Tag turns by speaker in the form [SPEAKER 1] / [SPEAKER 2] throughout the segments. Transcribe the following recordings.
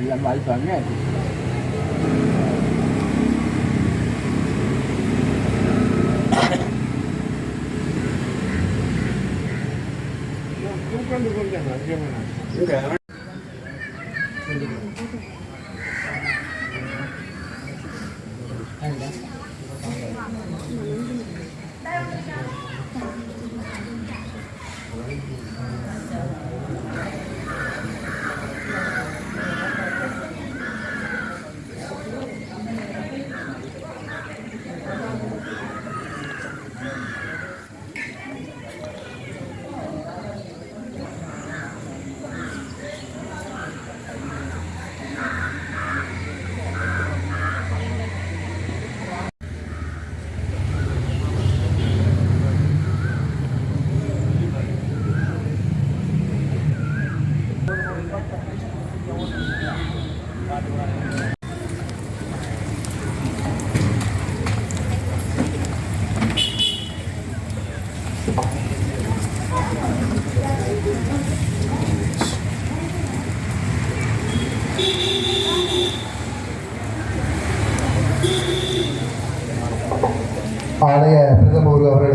[SPEAKER 1] எல்லாம் வாய்ப்பாங்க
[SPEAKER 2] ஆலய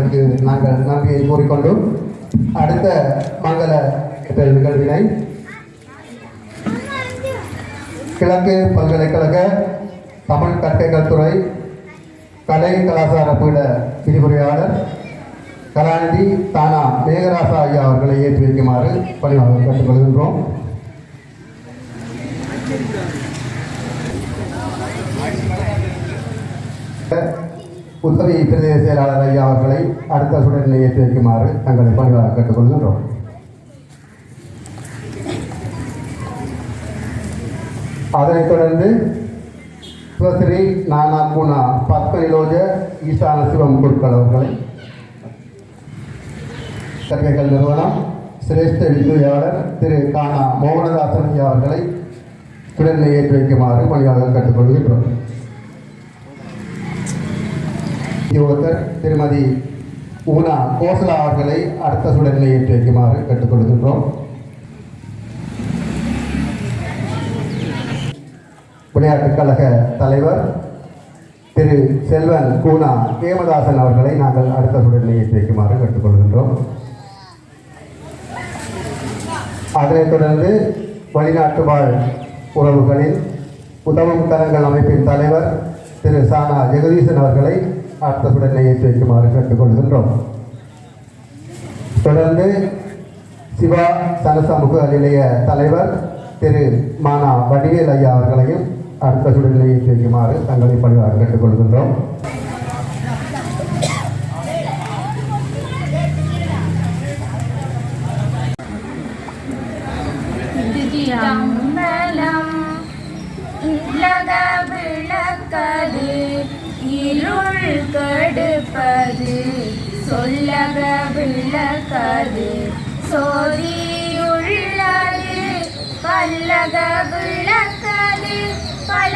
[SPEAKER 2] அவர்களுக்கு நாங்கள் நன்றியை கூறிக்கொண்டும் அடுத்த மங்கள நிகழ்வினை கிழக்கு பல்கலைக்கழக தமிழ் கற்கைகள் துறை கலை கலாச்சார பீட விரிவுரையாளர் கலாநிதி தானா மேகராசா ஐயா அவர்களை ஏற்றி வைக்குமாறு பணிவாக கேட்டுக்கொள்கின்றோம். உதவி பிரதேச செயலாளர் ஐயா அவர்களை அடுத்த சுடரில் ஏற்றி வைக்குமாறு தங்களை பணிவாக கேட்டுக்கொள்கின்றோம். அதனைத் தொடர்ந்து சுவஸ்ரீ நானா பூனா பத்மநிலோஜ ஈசான சிவம் குருக்கள் அவர்களை கற்கைகள் நிறுவனம் சிரேஷ்ட விரிவுரையாளர் திரு கானா மோகனதாசன் ஐயா அவர்களை சுடரில் ஏற்றி வைக்குமாறு பணியாளர்கள் கேட்டுக்கொள்கின்றோம். யுவத்தர் திருமதி ஊனா கோசலா அவர்களை அடுத்த சுடரில் ஏற்றி வைக்குமாறு கேட்டுக்கொள்கின்றோம். விளையாட்டுக் கழக தலைவர் திரு செல்வன் கூனா கேமதாசன் அவர்களை நாங்கள் அடுத்த சுடரில் ஏற்றி வைக்குமாறு கேட்டுக்கொள்கின்றோம். அதனைத் தொடர்ந்து வெளிநாட்டு வாழ் உறவுகளின் உதவும் தரங்கள் அமைப்பின் தலைவர் திரு சானா ஜெகதீசன் அவர்களை அர்த்தத்துடன் சுடரில் ஏற்றி வைக்குமாறு கேட்டுக்கொள்கின்றோம். தொடர்ந்து சிவா சனசமுக நிலைய தலைவர் திரு மானா வடிவேல் ஐயா அவர்களையும் அடுத்த சுடரில் ஏற்றி வைக்குமாறு தங்களை பணிவாக கேட்டுக்கொள்கின்றோம்.
[SPEAKER 3] சொல்லக விளக்கது சோதியுள்ளது பல்லக விளக்கது.
[SPEAKER 4] பல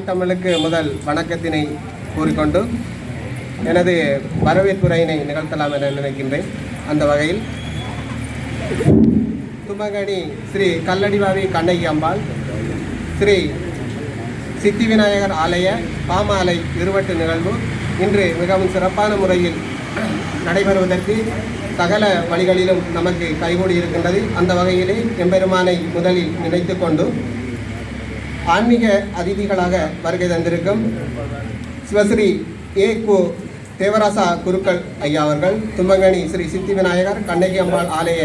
[SPEAKER 4] தாய் தமிழுக்கு முதல் வணக்கத்தினை கூறிக்கொண்டு எனது வரவேற்புரையினை நிகழ்த்தலாம் என நினைக்கின்றேன். அந்த வகையில் தும்மகணி ஸ்ரீ கல்லடிவாவி கண்ணகி அம்பாள் ஸ்ரீ சித்தி விநாயகர் ஆலய பாமாலை இருவட்டு நிகழ்வு இன்று மிகவும் சிறப்பான முறையில் நடைபெறுவதற்கு சகல வழிகளிலும் நமக்கு கைகூடி இருக்கின்றது. அந்த வகையிலே எம்பெருமானை முதலில் நினைத்து கொண்டு ஆன்மீக அதிதிகளாக வருகை தந்திருக்கும் சிவஸ்ரீ ஏ கு தேவராசா குருக்கள் ஐயா அவர்கள் தும்பங்கணி ஸ்ரீ சித்தி விநாயகர் கண்ணகி அம்மாள் ஆலய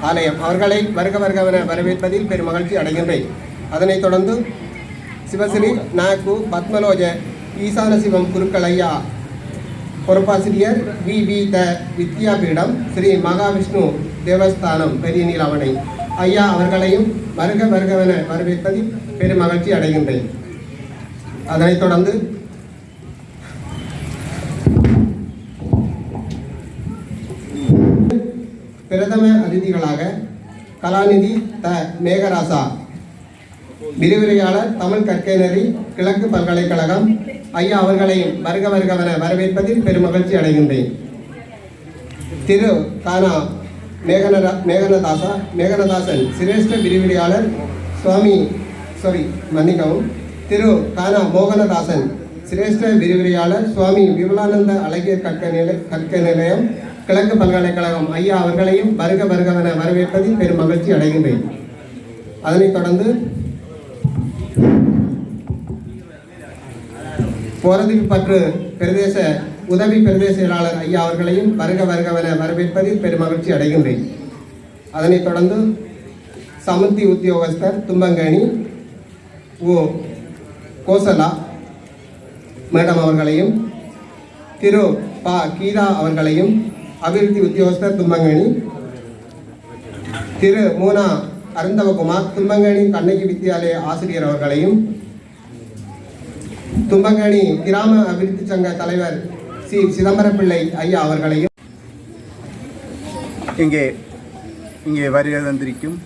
[SPEAKER 4] ஆலயம். அவர்களை வருக வருகவென வரவேற்பதில் பெரும் மகிழ்ச்சி அடைகின்றேன். அதனைத் தொடர்ந்து சிவஸ்ரீ நாக்கு பத்மலோஜ ஈசான சிவம் குருக்கள் ஐயா பொறுப்பாசிரியர் வி. வி. த. வித்யாபீடம் ஸ்ரீ மகாவிஷ்ணு தேவஸ்தானம் பெரிய நீலாவணை. ஐயா அவர்களையும் வருக வருகவென வரவேற்பதில் பெரும் மகிழ்ச்சி அடைகின்றேன். அதனைத் தொடர்ந்து பிரதம அதிதிகளாக கலாநிதி த மேகராசா விரிவுரையாளர் தமிழ் கற்கைநெறி கிழக்கு பல்கலைக்கழகம் ஐயா அவர்களையும் வருக வருகவன வரவேற்பதில் பெருமகிழ்ச்சி அடைகின்றேன். திரு கானா மேகனரா மேகனதாசா மேகனதாசன் சிரேஷ்ட விரிவுரையாளர் சுவாமி சாரி மன்னிக்கவும். திரு கானா மோகனதாசன் சிரேஷ்ட விரிவுரையாளர் சுவாமி விமலானந்த அழகிய கற்க நிலை கற்க நிலையம் கிழக்கு பல்கலைக்கழகம். ஐயா அவர்களையும் வருக வருகவென வரவேற்பதில் பெரும் மகிழ்ச்சி அடைகின்றேன். அதனைத் தொடர்ந்து போரதிவு பற்று பிரதேச உதவி பிரதேச செயலாளர் ஐயா அவர்களையும் வருக வருகவென வரவேற்பதில் பெரும் மகிழ்ச்சி அடைகின்றேன். அதனைத் தொடர்ந்து சமுத்தி உத்தியோகஸ்தர் தும்பங்கணி ஓ கோசலா மேடம் அவர்களையும் திரு ப கீதா அவர்களையும் அபிவிருத்தி உத்தியோகஸ்தர் தும்பங்கணி திரு மூனா அருந்தவகுமார் தும்பங்கணி கண்ணகி வித்தியாலய ஆசிரியர் அவர்களையும் தும்பங்கணி கிராம அபிவிருத்தி சங்க தலைவர் சி சிதம்பரப்பிள்ளை ஐயா அவர்களையும்.
[SPEAKER 5] இங்கே இங்கே வருகை தந்திருக்கும்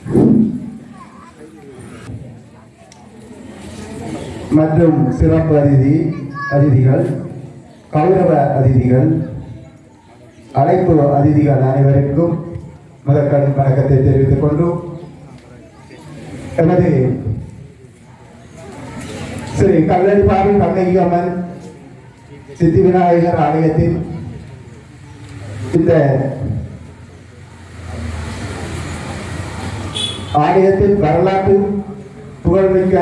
[SPEAKER 6] மற்றும் சிறப்பு அதிதி அதிதிகள் கௌரவ அதிதிகள் அழைப்பு அதிதிகள் அனைவருக்கும் முதற்கண் வணக்கத்தை தெரிவித்துக் கொண்டு எமது ஸ்ரீ கல்லடிப்பாறை கண்ணகி அம்மன் சித்தி விநாயகர் ஆலயத்தின் இந்த ஆலயத்தின் வரலாற்று புகழ்மிக்க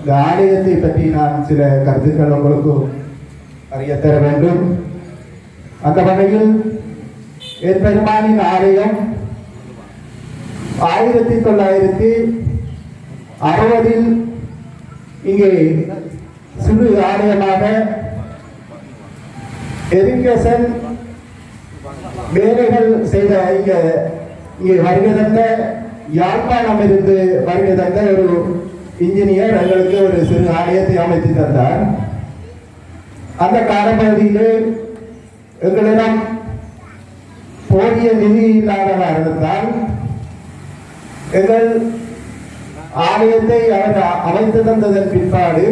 [SPEAKER 6] இந்த ஆலயத்தை பற்றி நான் சில கருத்துக்கள் உங்களுக்கு அறிய தர வேண்டும். அந்த வகையில் என் பெருமானின் ஆலயம் ஆயிரத்தி தொள்ளாயிரத்தி அறுபதில் இங்கே சிறு ஆலயமாக எஜுகேஷன் வேலைகள் செய்த இங்கே இங்கே வருகை தந்த யாழ்ப்பாணம் இருந்து வருகை தந்த ஒரு இன்ஜினியர் எங்களுக்கு ஒரு சிறு ஆலயத்தை அமைத்து தந்தார். அந்த காலப்பகுதியில் எங்களிடம் போதிய நிதி இல்லாத காரணத்தால் எங்கள் ஆலயத்தை அவர் அமைத்து தந்ததன் பிற்பாடு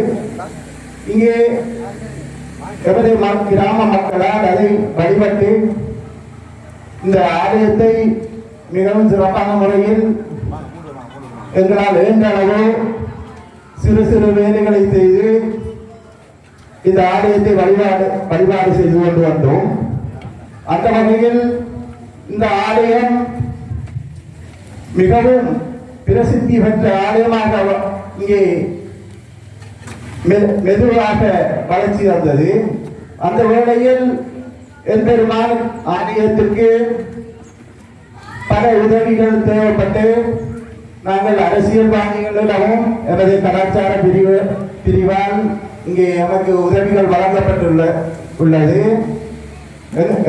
[SPEAKER 6] இங்கே எமது கிராம மக்களால் அதை வழிபட்டு இந்த ஆலயத்தை மிகவும் சிறப்பான முறையில் எங்களால் இயன்ற அளவு சிறு சிறு வேலைகளை செய்து இந்த ஆலயத்தை வழிபாடு வழிபாடு செய்து கொண்டு வந்தோம். அந்த வகையில் இந்த ஆலயம் மிகவும் பிரசித்தி பெற்ற ஆலயமாக இங்கே மெ- மெதுவாக வளர்ச்சி வந்தது. அந்த வேளையில் எம்பெருமான் ஆலயத்திற்கு பல உதவிகள் தேவைப்பட்டு நாங்கள் அரசியல்வாதிகளிடமும் எமது கலாச்சார பிரிவு பிரிவால் இங்கே நமக்கு உதவிகள் வழங்கப்பட்டுள்ள உள்ளது.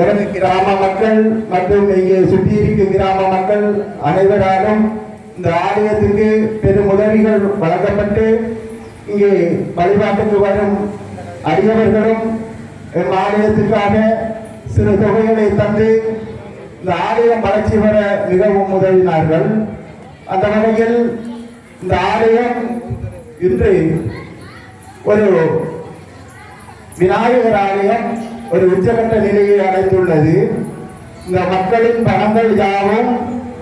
[SPEAKER 6] எனது கிராம மக்கள் மற்றும் இங்கே சுற்றி இருக்கும் கிராம மக்கள் அனைவராலும் இந்த ஆலயத்துக்கு பெரும் உதவிகள் வழங்கப்பட்டு இங்கே வழிபாட்டுக்கு வரும் அடியவர்களும் எம் ஆலயத்துக்காக சில தொகைகளை தந்து இந்த ஆலயம் வளர்ச்சி பெற மிகவும் உதவினார்கள். அந்த வகையில் இந்த ஆலயம் இன்று ஒரு விநாயகர் ஆலயம் ஒரு உச்சகட்ட நிலையை அடைந்துள்ளது. இந்த மக்களின் பணங்கள் யாவும்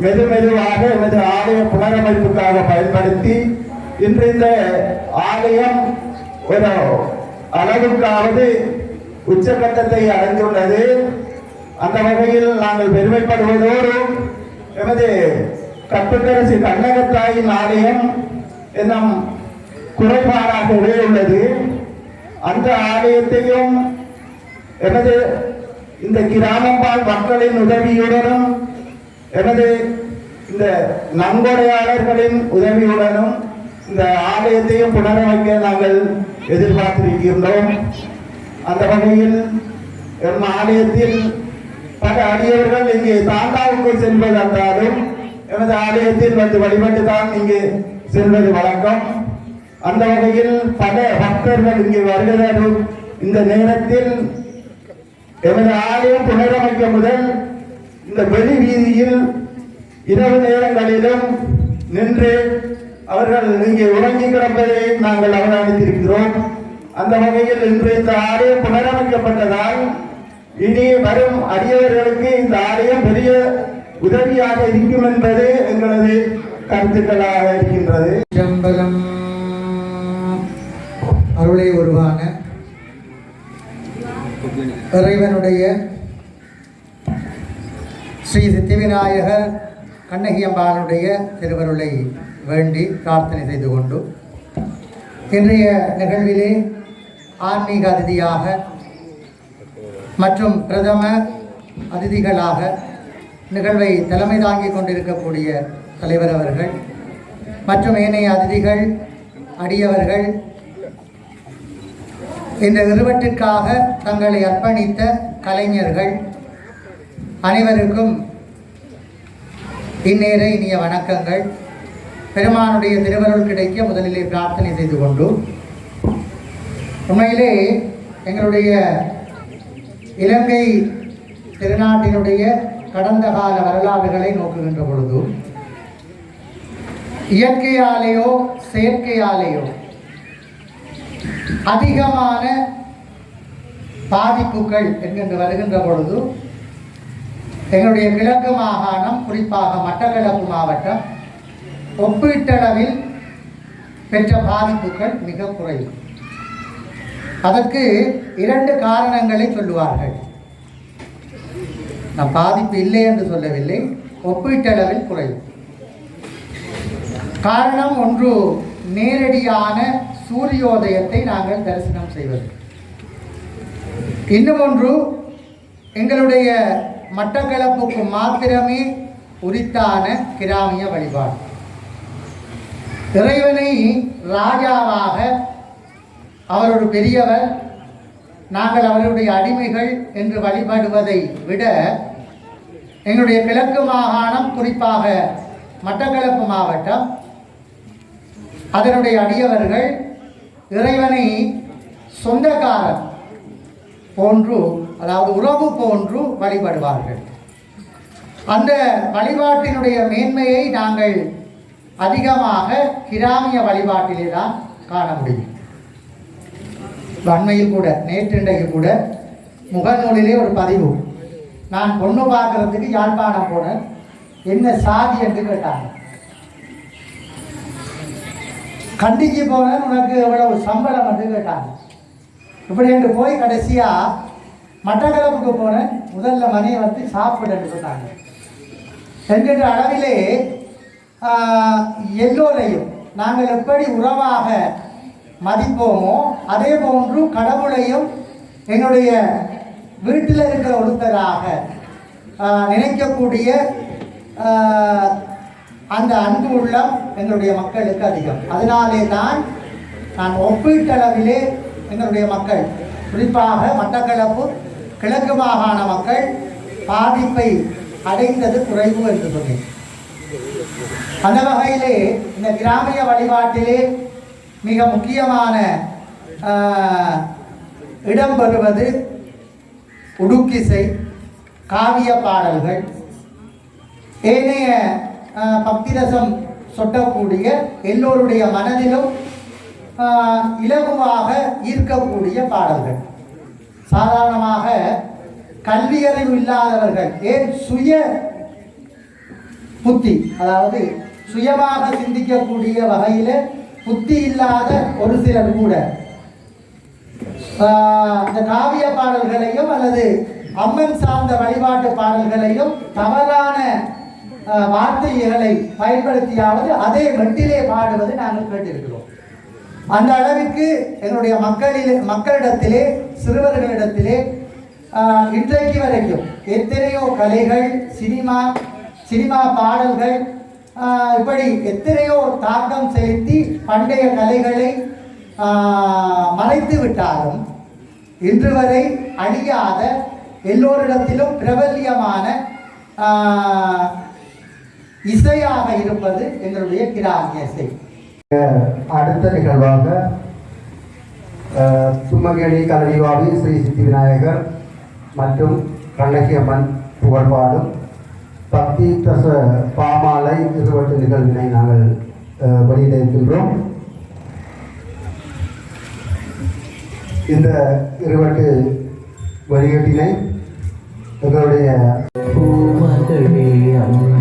[SPEAKER 6] மெது மெதுவாக எமது ஆலய புனரமைப்புக்காக பயன்படுத்தி இன்று இந்த ஆலயம் ஒரு அளவுக்காவது உச்சகட்டத்தை அடைந்துள்ளது. அந்த வகையில் நாங்கள் பெருமைப்படுவதோடு எமது கட்டுக்கரசி கண்ணகத்தாயின் ஆலயம் என்னும் குறைபாடாகவே உள்ளது அந்த ஆலயத்தையும் எனது இந்த கிராமம்பால் மக்களின் உதவியுடனும் எனது இந்த நன்கொடையாளர்களின் உதவியுடனும் இந்த ஆலயத்தையும் புனரமைக்க நாங்கள் எதிர்பார்த்திருக்கின்றோம். அந்த வகையில் எம் ஆலயத்தில் பல அடியவர்கள் இங்கே தாண்டாவுக்கு செல்வதென்றாலும் எனது ஆலயத்தில் வந்து வழிபட்டு தான் இங்கே செல்வது வழக்கம். அந்த வகையில் பல பக்தர்கள் இங்கே வருகிறார்கள். இந்த நேரத்தில் எமது ஆலயம் புனரமைக்க முதல் இந்த வெளி வீதியில் இரவு நேரங்களிலும் நின்று அவர்கள் இங்கே உறங்கி கிடப்பதை நாங்கள் அவதானித்திருக்கிறோம். அந்த வகையில் இன்று இந்த ஆலயம் புனரமைக்கப்பட்டதால் இனி வரும் அடியவர்களுக்கு இந்த ஆலயம் பெரிய உதவியாக இருக்கும் என்பது எங்களது கருத்துக்களாக இருக்கின்றது.
[SPEAKER 7] சிதம்பரம் அருளை உருவான இறைவனுடைய ஸ்ரீ சித்திவிநாயகர் கண்ணகியம்பாளுடைய திருவருளை வேண்டி பிரார்த்தனை செய்து கொண்டு இன்றைய நிகழ்விலே ஆன்மீக அதிதியாக மற்றும் பிரதம அதிதிகளாக நிகழ்வை தலைமை தாங்கிக் கொண்டிருக்கக்கூடிய தலைவர் அவர்கள் மற்றும் ஏனைய அதிதிகள் அடியவர்கள் இந்த நிறுவனத்திற்காக தங்களை அர்ப்பணித்த கலைஞர்கள் அனைவருக்கும் இந்நேர இனிய வணக்கங்கள். பெருமானுடைய திருவருள் கிடைக்க முதலிலே பிரார்த்தனை செய்து கொண்டோம் உண்மையிலே எங்களுடைய இலங்கை திருநாட்டினுடைய கடந்த கால வரலாறுகளை நோக்குகின்ற பொழுது இயற்கையாலேயோ செயற்கையாலேயோ அதிகமான பாதிப்புகள் என்கின்ற வருகின்ற பொழுது எங்களுடைய கிழக்கு மாகாணம் குறிப்பாக மட்டக்களப்பு மாவட்டம் ஒப்பீட்டளவில் பெற்ற பாதிப்புகள் மிக குறைவு. அதற்கு இரண்டு காரணங்களை சொல்லுவார்கள். நான் பாதிப்பு இல்லை என்று சொல்லவில்லை. ஒப்பீட்டளவில் குறைவு. காரணம் ஒன்று நேரடியான சூரியோதயத்தை நாங்கள் தரிசனம் செய்வது. இன்னும் ஒன்று எங்களுடைய மட்டக்களப்புக்கு மாத்திரமே உரித்தான கிராமிய வழிபாடு. இறைவனை ராஜாவாக அவர் ஒரு பெரியவர் நாங்கள் அவருடைய அடிமைகள் என்று வழிபடுவதை விட எங்களுடைய கிழக்கு மாகாணம் குறிப்பாக மட்டக்களப்பு மாவட்டம். அதனுடைய அடியவர்கள் இறைவனை சொந்தக்காரர் போன்று அதாவது உறவு போன்று வழிபடுவார்கள். அந்த வழிபாட்டினுடைய மேன்மையை நாங்கள் அதிகமாக கிராமிய வழிபாட்டிலே தான் காண முடியும். அண்மையில் கூட நேற்றின்றைக்கு கூட முகநூலிலே ஒரு பதிவு. நான் பொண்ணு பார்க்கறதுக்கு யாழ்ப்பாணம் போனேன். என்ன சாதி என்று கேட்டாங்க. கண்டிக்கு போனேன் உனக்கு எவ்வளவு சம்பளம் என்று கேட்டாங்க. இப்படி என்று போய் கடைசியாக மட்டக்களப்புக்கு போனேன். முதல்ல மணியை வந்து சாப்பிடுன்னு சொன்னாங்க. என்கின்ற அளவிலே எல்லோரையும் நாங்கள் எப்படி உறவாக மதிப்போமோ அதே போன்று கடவுளையும் எங்களுடைய வீட்டில் இருக்கிற ஒருத்தராக நினைக்கக்கூடிய அந்த அன்பு உள்ளம் எங்களுடைய மக்களுக்கு அதிகம். அதனாலே தான் நான் ஒப்பீட்டளவிலே எங்களுடைய மக்கள் குறிப்பாக மட்டக்களப்பு கிழக்கு மாகாண மக்கள் பாதிப்பை அடைந்தது குறைவு என்று சொன்னேன். அந்த வகையிலே இந்த கிராமிய வழிபாட்டிலே மிக முக்கியமான இடம் பெறுவது உடுக்கிசை காவிய பாடல்கள் ஏனைய பக்திரசம் சொட்டக்கூடிய எல்லோருடைய மனதிலும் இலகுவாக ஈர்க்கக்கூடிய பாடல்கள். சாதாரணமாக கல்வியறிவு இல்லாதவர்கள் ஏன் சுய புத்தி அதாவது சுயமாக சிந்திக்கக்கூடிய வகையில் புத்தி இல்லாத ஒரு சிலர் கூட இந்த காவிய பாடல்களையும் அல்லது அம்மன் சார்ந்த வழிபாட்டு பாடல்களையும் தவறான வார்த்தைகளை பயன்படுத்தியாவது அதே மெட்டிலே பாடுவது நாங்கள் கேட்டிருக்கிறோம். அந்த அளவிற்கு எங்களுடைய மக்களிலே மக்களிடத்திலே சிறுவர்களிடத்திலே இன்றைக்கு வரைக்கும் எத்தனையோ கலைகள் சினிமா சினிமா பாடல்கள் இப்படி எத்தனையோ தாக்கம் செலுத்தி பண்டைய கலைகளை மறைத்து விட்டாலும் இன்று வரை அழியாத எல்லோரிடத்திலும் பிரபல்யமான இசையாக இருப்பது எங்களுடைய கிராமிய இசை.
[SPEAKER 6] அடுத்த நிகழ்வாக அஹ், தும்மங்கேணி ஸ்ரீ சித்தி விநாயகர் மற்றும் கண்ணகி அம்மன் புகழ்பாடும் பக்தி தச பாமாலை இருவட்டு நிகழ்வினை நாங்கள் வெளியிட இருக்கின்றோம். இந்த இருவட்டு வெளியீட்டினை எங்களுடைய
[SPEAKER 8] பூமகளே அம்மா.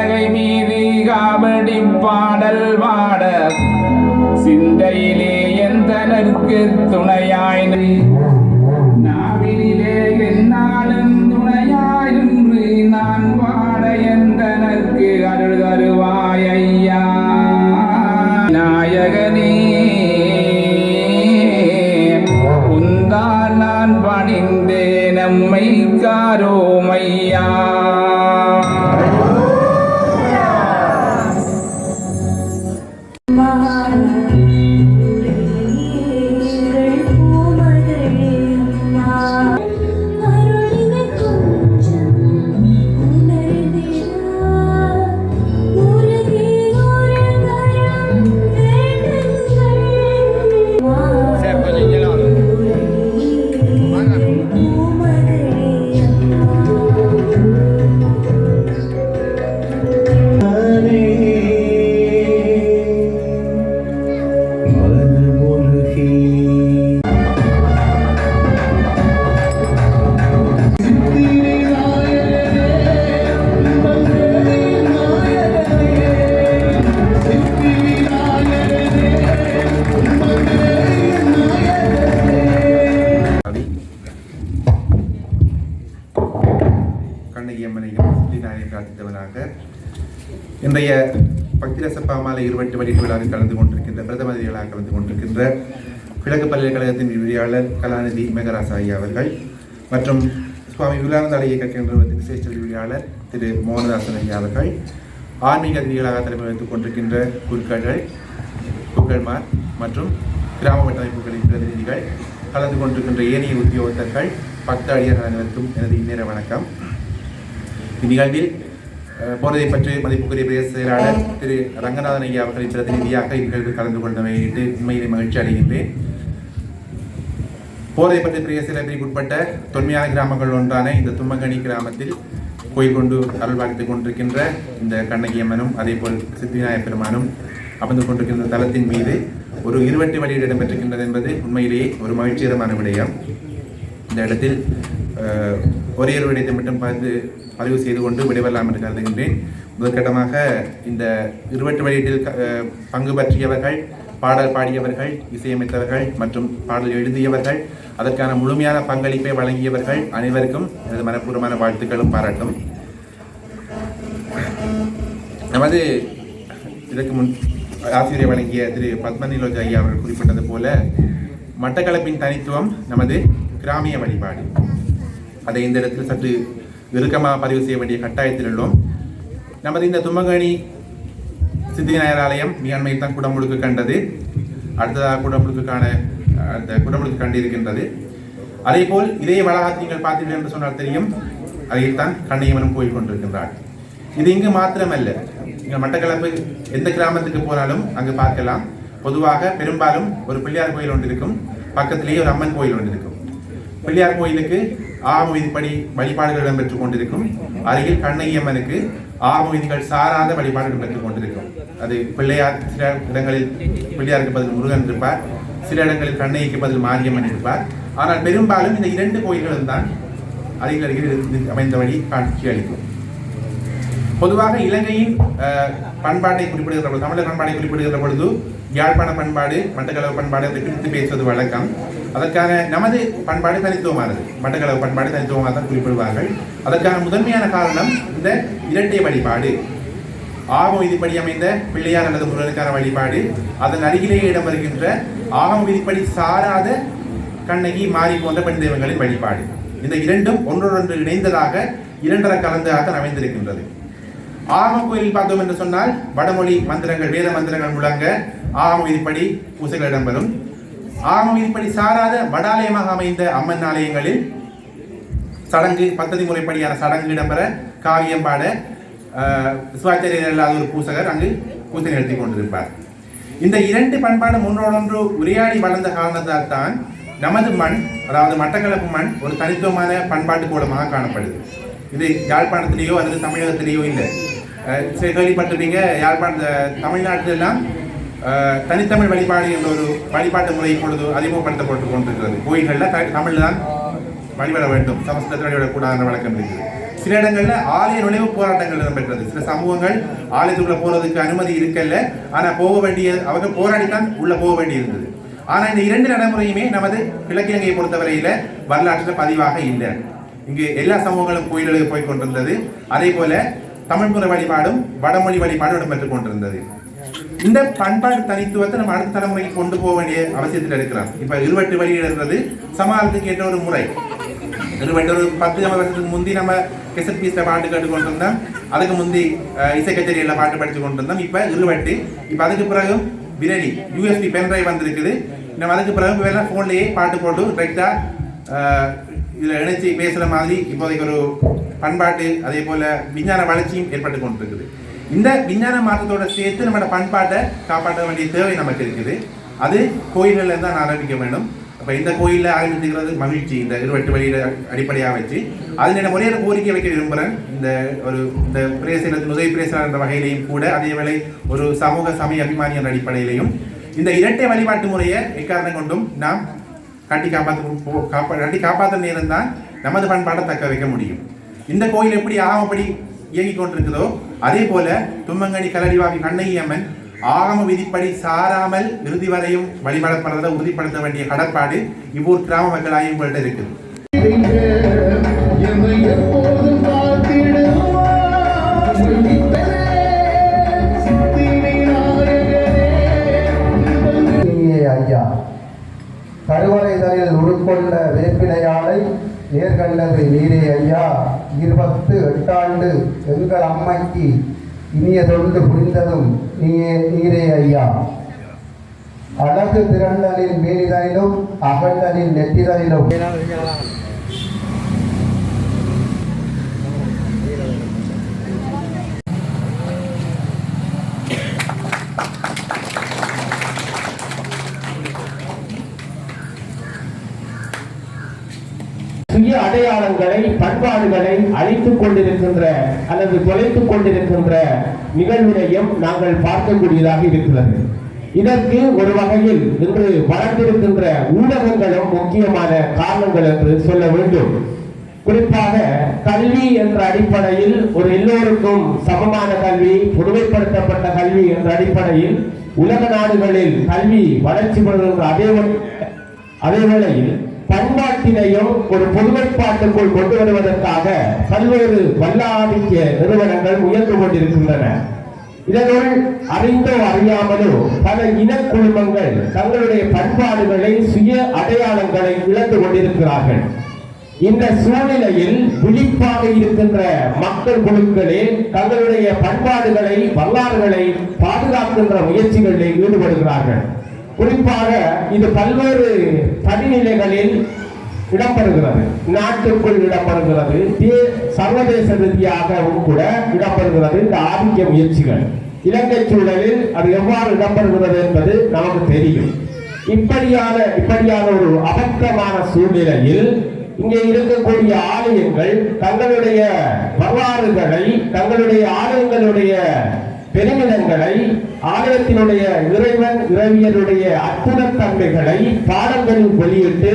[SPEAKER 8] கண்ணகை
[SPEAKER 5] மீது காவடி பாடல் பாட சிந்தையிலே எந்தனருக்கு துணையாய் நாவிலே என்னாலும் துணையாய் நின்று நான் பாட எந்தனக்கு அருள் தருவாய் ஐயா நாயகனே உந்தால் நான் பணிந்தே நம்மை காரோ பாமாலை விழாவில் கலந்து கொண்டிருக்கின்ற பிரதம அதிதிகளாக கலந்து கொண்டிருக்கின்ற கிழக்கு பல்கலைக்கழகத்தின் விரிவியாளர் கலாநிதி மேகராசா ஐயா அவர்கள் மற்றும் சுவாமி விவேகானந்த அலையை கற்கின்றவத்தின் விசேஷ விரிவியாளர் திரு மோகனதாசன் ஐயா அவர்கள் ஆன்மீக அதிதிகளாக தலைமை வைத்துக் கொண்டிருக்கின்ற குருக்கள்கள் குருக்கள்மார் மற்றும் கிராம கட்டமைப்புகளின் பிரதிநிதிகள் கலந்து கொண்டிருக்கின்ற ஏனைய உத்தியோகத்தர்கள் பக்தாடியர்கள் அனைவருக்கும் எனது இந்நேர வணக்கம். இந்நிகழ்வில் போனதை பற்றி மதிப்புக்குரிய பிரதேச செயலாளர் திரு ரங்கநாதன் ஐயா அவர்களின் பிரதிநிதியாக இந்நிகழ்வில் கலந்து கொண்டமையிட்டு உண்மையிலே மகிழ்ச்சி அடைகின்றேன். போதை பற்றி பிரிய சில பிரிவுட்பட்ட தொன்மையான கிராமங்கள் ஒன்றான இந்த தும்மங்கனி கிராமத்தில் கோயில் கொண்டு அருள் பார்த்துக் கொண்டிருக்கின்ற இந்த கண்ணகி அம்மனும் அதேபோல் சித்திநாயக பெருமானும் அமர்ந்து கொண்டிருக்கின்ற தலத்தின் மீது ஒரு இருவட்டி வழியில் இடம்பெற்றிருக்கின்றது என்பது உண்மையிலேயே ஒரு மகிழ்ச்சிகரமான விடயம். இந்த இடத்தில் ஒரே ஒரு விடயத்தை மட்டும் பார்த்து பதிவு செய்து கொண்டு விடைபெறலாம் என்று கருதுகின்றேன். முதற்கட்டமாக இந்த இருவட்டு வெளியீட்டில் க- பங்கு பற்றியவர்கள் பாடல் பாடியவர்கள் இசையமைத்தவர்கள் மற்றும் பாடல் எழுதியவர்கள் அதற்கான முழுமையான பங்களிப்பை வழங்கியவர்கள் அனைவருக்கும் எனது மனப்பூர்வமான வாழ்த்துக்களும் பாராட்டும். நமது இதற்கு முன் ஆசிரியர் வழங்கிய திரு பத்மநிலோஜ் ஐயா அவர்கள் குறிப்பிட்டது போல மட்டக்களப்பின் தனித்துவம் நமது கிராமிய வழிபாடு. அதை இந்த இடத்தில் சற்று இறுக்கமாக பதிவு செய்ய வேண்டிய கட்டாயத்தில் உள்ளோம் நமது இந்த தும்மங்கணி சித்திவிநாயகர் ஆலயம் மிக தான் குடமுழுக்கு கண்டது. அடுத்ததாக குடமுழுக்குக்கான அந்த குடமுழுக்கு கண்டிருக்கின்றது. அதே போல் இதே வளாகத்தை நீங்கள் பார்த்தீர்கள் என்று சொன்னால் தெரியும். அதில் தான் கண்ணையமனம் போய் கொண்டிருக்கின்றார். இது இங்கு மாத்திரமல்ல. இங்கே மட்டக்களப்பு எந்த கிராமத்துக்கு போனாலும் அங்கு பார்க்கலாம். பொதுவாக பெரும்பாலும் ஒரு பிள்ளையார் கோயில் ஒன்று இருக்கும். பக்கத்திலேயே ஒரு அம்மன் கோயில் ஒன்று இருக்கும். பிள்ளையார் கோயிலுக்கு ஆகம விதிப்படி வழிபாடுகள் இடம்பெற்றுக் கொண்டிருக்கும். அருகில் கண்ணையம்மனுக்கு ஆகம விதிகள் சாராத வழிபாடு இடம்பெற்றுக் கொண்டிருக்கும். அது பிள்ளையார் சில இடங்களில் பிள்ளையாருக்கு பதில் முருகன் இருப்பார். சில இடங்களில் கண்ணகிக்கு பதில் மாரியம்மன் இருப்பார். ஆனால் பெரும்பாலும் இந்த இரண்டு கோயில்களும் தான் அருகில் அருகில் அமைந்த அமைந்தபடி காட்சி அளிக்கும். பொதுவாக இலங்கையின் பண்பாட்டை குறிப்பிடுகிற பொழுது தமிழர் பண்பாட்டை குறிப்பிடுகிற பொழுது யாழ்ப்பாண பண்பாடு மட்டக்களவு பண்பாடு என்று பிரித்து பேசுவது வழக்கம். அதற்கான நமது பண்பாடு தனித்துவமானது. மட்டக்களவு பண்பாடு தனித்துவமாக தான் குறிப்பிடுவார்கள். அதற்கான முதன்மையான காரணம் இந்த இரட்டை வழிபாடு. ஆகம விதிப்படி அமைந்த பிள்ளையார் அல்லது முருகனுக்கான வழிபாடு. அதன் அருகிலேயே இடம் வருகின்ற ஆகம விதிப்படி சாராத கண்ணகி மாறி போன்ற பெண் தெய்வங்களின் வழிபாடு. இந்த இரண்டும் ஒன்றொன்று இணைந்ததாக இரண்டரை கலந்ததாக அமைந்திருக்கின்றது. ஆகம கோயில் பார்த்தோம் என்று சொன்னால் வடமொழி மந்திரங்கள் வேத மந்திரங்கள் முழங்க ஆகம விதிப்படி பூசைகள் இடம்பெறும். ஆகும் இப்படி சாராத வடாலயமாக அமைந்த அம்மன் ஆலயங்களில் சடங்கு பத்ததி முறைப்படியான சடங்கு இடம்பெற காவியம் பாட ஆஹ், இல்லாத ஒரு பூசகர் அங்கு பூசை நிகழ்த்தி கொண்டிருப்பார். இந்த இரண்டு பண்பாடும் ஒன்றோடொன்று உரையாடி வளர்ந்த காரணத்தால் தான் நமது மண் அதாவது மட்டக்களப்பு மண் ஒரு தனித்துவமான பண்பாட்டு கூடமாக காணப்படுது. இது யாழ்ப்பாணத்திலேயோ அல்லது தமிழகத்திலேயோ இல்லை. சரி கேள்விப்பட்டிருப்பீங்க யாழ்ப்பாண தமிழ்நாட்டிலெல்லாம் தனித்தமிழ் வழிபாடு என்ற ஒரு வழிபாட்டு முறை இப்பொழுது அறிமுகப்படுத்தப்பட்டு கொண்டிருக்கிறது. கோயில்களில் தமிழ் தான் வழிபட வேண்டும். சமஸ்கிருதத்தில் வழிபடக்கூடாது என்ற வழக்கம் இருக்குது. சில இடங்களில் ஆலய நுழைவு போராட்டங்கள் இடம்பெற்றது. சில சமூகங்கள் ஆலயத்துக்குள்ள போறதுக்கு அனுமதி இருக்கல்ல. ஆனால் போக வேண்டிய அவங்க போராடித்தான் உள்ள போக வேண்டி இருந்தது இந்த இரண்டு நடைமுறையுமே நமது கிழக்கிழங்கையை பொறுத்தவரையில் வரலாற்றில் பதிவாக இல்லை. இங்கு எல்லா சமூகங்களும் கோயில்களுக்கு போய் கொண்டிருந்தது. அதே போல தமிழ் முறை வழிபாடும் வடமொழி வழிபாடும் இடம்பெற்றுக் கொண்டிருந்தது. இந்த பண்பாடு தனித்துவத்தை நம்ம அடுத்த தலைமுறைக்கு கொண்டு போக வேண்டிய அவசியத்தில் இருக்கிறோம் இப்போ இருவட்டு வழியிடுறது சமாளத்துக்கு ஏற்ற ஒரு முறை. இருவட்டு ஒரு பத்து ஐம்பது வருஷத்துக்கு முந்தி நம்ம கெசட் பீஸில் பாட்டு கேட்டு கொண்டு அதுக்கு முந்தி இசை கச்சேரியில் பாட்டு படித்து கொண்டு இப்போ இருவட்டு இப்போ அதுக்கு பிறகு விரலி யூஎஸ்பி பென்ட்ரைவ் வந்திருக்குது. நம்ம அதுக்கு பிறகு வேலை ஃபோன்லேயே பாட்டு போட்டு டைரெக்டாக இதில் இணைச்சி பேசுகிற மாதிரி இப்போதைக்கு ஒரு பண்பாட்டு அதே போல் விஞ்ஞான வளர்ச்சியும் ஏற்பட்டு கொண்டிருக்குது. இந்த விஞ்ஞான மாற்றத்தோட சேர்த்து நம்மளோட பண்பாட்டை காப்பாற்ற வேண்டிய தேவை நமக்கு இருக்குது. அது கோயில்கள் தான் ஆரம்பிக்க வேண்டும். அப்ப இந்த கோயிலில் ஆரம்பித்துக்கிறது மகிழ்ச்சி. இந்த இருவெட்டு வழியில அடிப்படையாக வச்சு அதில் ஒரே ஒரு கோரிக்கை வைக்க விரும்புகிறேன் இந்த ஒரு இந்த பிரேசனத்தின் உதவி பிரேசனர் என்ற வகையிலையும் கூட அதே வேளை ஒரு சமூக சமய அபிமானி என்ற அடிப்படையிலையும் இந்த இரட்டை வழிபாட்டு முறையை எக்காரணம் கொண்டும் நாம் கட்டி காப்பாற்ற காப்பா கட்டி காப்பாற்ற நேரம் தான் நமது பண்பாட்டை தக்க வைக்க முடியும். இந்த கோயில் எப்படி ஆகமப்படி இயங்கிக் கொண்டிருக்குதோ அதே போல தும்மங்கனி கலடிவாகி கண்ணையம்மன் ஆகம விதிப்படி சாராமல் இறுதி வரையும் வழிபடப்படுறதை உறுதிப்படுத்த வேண்டிய கடற்பாடு இவ்வூர் கிராம மக்களாய் உங்கள்கிட்ட இருக்குது
[SPEAKER 6] நீயே ஐயா உருக்கொண்ட வேப்பிலையாளை நேர்கண்டது நீரே ஐயா. இருபத்து எட்டாண்டு எங்கள் அம்மைக்கு இனிய தொண்டு புரிந்ததும் நீயே நீரே ஐயா. அழகு திரண்டலின் மேனிதனிலும் அகண்டலின் நெற்றிதனிலும்
[SPEAKER 9] சுய அடையாளங்களை பண்பாடுகளை அழித்துக் கொண்டிருக்கின்ற அல்லது தொலைத்துக் கொண்டிருக்கின்ற நிகழ்வினையும் நாங்கள் பார்க்கக்கூடியதாக இருக்கிறது. இதற்கு ஒரு வகையில் இன்று வளர்ந்திருக்கின்ற ஊடகங்களும் முக்கியமான காரணங்கள் என்று சொல்ல வேண்டும். குறிப்பாக கல்வி என்ற அடிப்படையில் ஒரு எல்லோருக்கும் சமமான கல்வி பொதுமைப்படுத்தப்பட்ட கல்வி என்ற அடிப்படையில் உலக நாடுகளில் கல்வி வளர்ச்சி பெறுகின்ற அதே அதே வேளையில் பண்பாட்டினையும் ஒரு பொதுமைப்பாட்டுக்குள் கொண்டு வருவதற்காக பல்வேறு வல்லாதிக்க நிறுவனங்கள் முயன்று கொண்டிருக்கின்றன. இதனுள் அறிந்தோ அறியாமலோ பல இன குழுமங்கள் தங்களுடைய பண்பாடுகளை சுய அடையாளங்களை இழந்து கொண்டிருக்கிறார்கள். இந்த சூழ்நிலையில் விழிப்பாக இருக்கின்ற மக்கள் குழுக்களே தங்களுடைய பண்பாடுகளை வரலாறுகளை பாதுகாக்கின்ற முயற்சிகளில் ஈடுபடுகிறார்கள். குறிப்பாக இது பல்வேறு படிநிலைகளில் இடம்பெறுகிறது. நாட்டுக்குள் இடம்பெறுகிறது. சர்வதேச ரீதியாகவும் கூட இடம்பெறுகிறது இந்த ஆதிக்க முயற்சிகள். இலங்கை சூழலில் அது எவ்வாறு இடம்பெறுகிறது என்பது நமக்கு தெரியும். இப்படியான இப்படியான ஒரு அபத்தமான சூழ்நிலையில் இங்கே இருக்கக்கூடிய ஆலயங்கள் தங்களுடைய வரலாறுகளை தங்களுடைய ஆலயங்களுடைய பெருமிதங்களை ஆலயத்தினுடைய இறைவன் இறைவியருடைய அற்புத தன்மைகளை பாடங்களில் வெளியிட்டு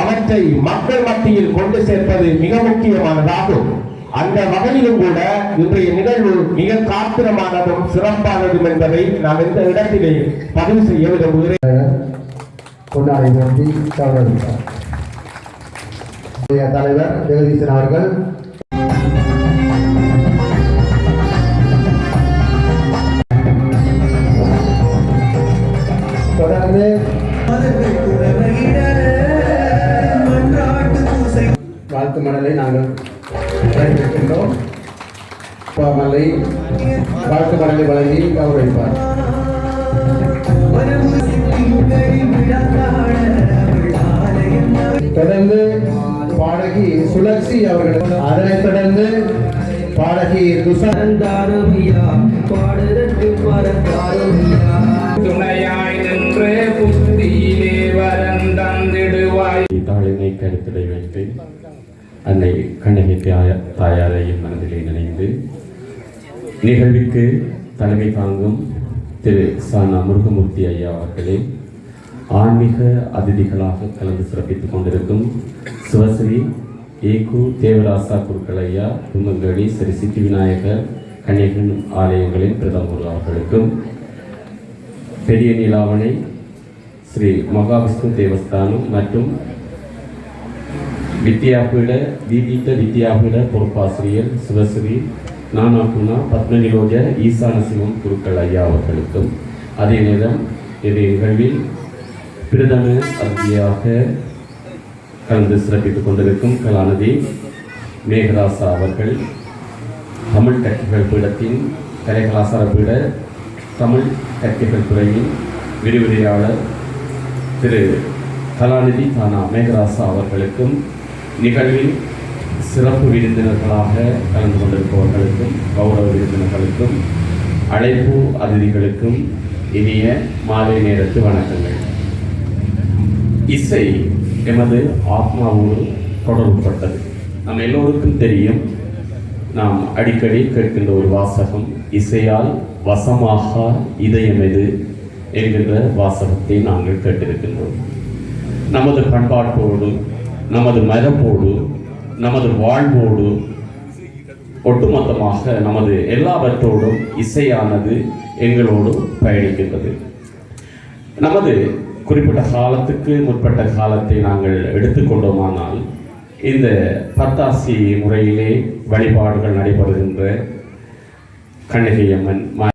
[SPEAKER 9] அவற்றை மக்கள் மத்தியில் கொண்டு சேர்ப்பது மிக முக்கியமானதாகும். அந்த வகையிலும் கூட இன்றைய நிகழ்வு மிக காத்திரமானதும் சிறப்பானதும் என்பதை நாம் இந்த இடத்திலே பதிவு செய்ய விரும்புகிறேன்.
[SPEAKER 6] கொண்டாடி போட்டி தலைவர் ஜெகதீசன் அவர்கள். மடலை நாங்கள் வரவேற்கின்றோம் மலை வாழ்த்து மடலை வழங்கி கௌரவிப்பார் தொடர்ந்து பாடகி சுலக்ஷி அவர்கள் அதனைத் தொடர்ந்து பாடகி
[SPEAKER 8] பரந்தாரமியா
[SPEAKER 10] துணையாய் நின்று புத்தியிலே வரந்தந்திடுவாய்
[SPEAKER 11] தாளினை கருத்திலை வைத்து அன்னை கண்ணகி தாய தாயாரையும் மனதிலே நினைந்து நிகழ்விற்கு தலைமை தாங்கும் திரு சானா முருகமூர்த்தி ஐயா அவர்களே ஆன்மீக அதிதிகளாக கலந்து சிறப்பித்துக் கொண்டிருக்கும் சிவஸ்ரீ ஏகு தேவராசா குருக்கள் ஐயா கும்பங்கடி ஸ்ரீ சித்தி விநாயகர் கன்னியகன் ஆலயங்களின் பிரதமர் அவர்களுக்கும் பெரிய நீலாவணை ஸ்ரீ மகாவிஷ்ணு தேவஸ்தானம் மற்றும் வித்யாபீட தீபித்த வித்யாபீட பொறுப்பாசிரியர் சிவஸ்ரீ நானாகுணா பத்மநிரோஜ ஈசான சிவம் குருக்கள் ஐயா அவர்களுக்கும். அதே நேரம் இது நிகழ்வில் பிரதம அதிதியாக கலந்து சிறப்பித்துக் கொண்டிருக்கும் கலாநிதி மேகராசா அவர்கள் தமிழ் கட்சிகள் பீடத்தின் கலைகலாசார பீட தமிழ் கட்சிகள் துறையின் விரிவுரையாளர் திரு கலாநிதி தானா மேகராசா அவர்களுக்கும் நிகழ்வில் சிறப்பு விருந்தினர்களாக கலந்து கொண்டிருப்பவர்களுக்கும் கௌரவ விருந்தினர்களுக்கும் அழைப்பு அதிதிகளுக்கும் இனிய மாலை நேரத்து வணக்கங்கள். இசை எமது ஆத்மாவோடு தொடர்புபட்டது. நம் எல்லோருக்கும் தெரியும் நாம் அடிக்கடி கேட்கின்ற ஒரு வாசகம் இசையால் வசமாக இதயமெது என்கின்ற வாசகத்தை நாங்கள் கேட்டிருக்கின்றோம். நமது பண்பாட்டோடு நமது மரபோடு நமது வாழ்வோடு ஒட்டுமொத்தமாக நமது எல்லாவற்றோடும் இசையானது எங்களோடு பயணிக்கின்றது. நமது குறிப்பிட்ட காலத்துக்கு முற்பட்ட காலத்தை நாங்கள் எடுத்துக்கொண்டோமானால் இந்த பத்தாசி முறையிலே வழிபாடுகள் நடைபெறுகின்ற கண்ணகியம்மன்